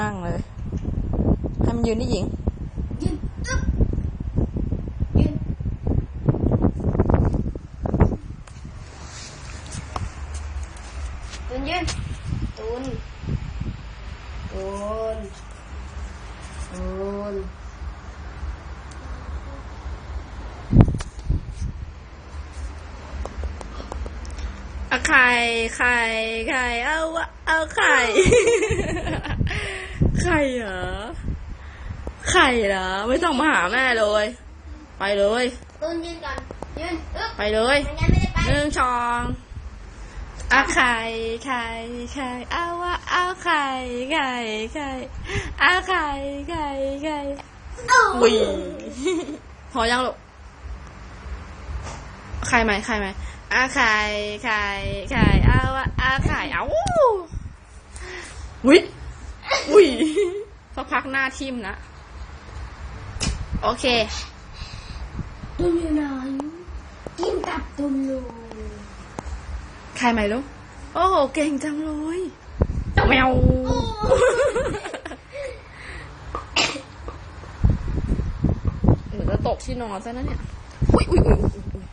นั่งเลยให้มันยืนที่หญิง ยืนตึ๊บยืนตุนยืนตุนตุนตุนเอาไข่ไข่ไข่เอาวะเอาไข่ ไข่เหรอไข่เหรอไม่ต้องมาหาแม่เลย ไปเลยตุนยืนก่อนยืนอึ๊บไปเลยไม่งั้นไม่ได้ไปหนึ่งชองเอาไข่ไข่ไข่เอาวะเอาไข่ไข่ไข่เอาไข่ไข่ไข่เอ้าวีพอยังลูกไข่ไหมไข่ไหมอาไข่ไข่ไข่เอาวะอาไข่เอาวิ วิสักพักหน้าทิมนะ โอเคตุนอยู่ไหนกินกับตุนอยู่ไข่ไหมลูกโอ้เก่งจังเลยแมวเหมือนจะตกที่นอนซะนะเนี่ยอุ้ยอุ้ยอุ้ย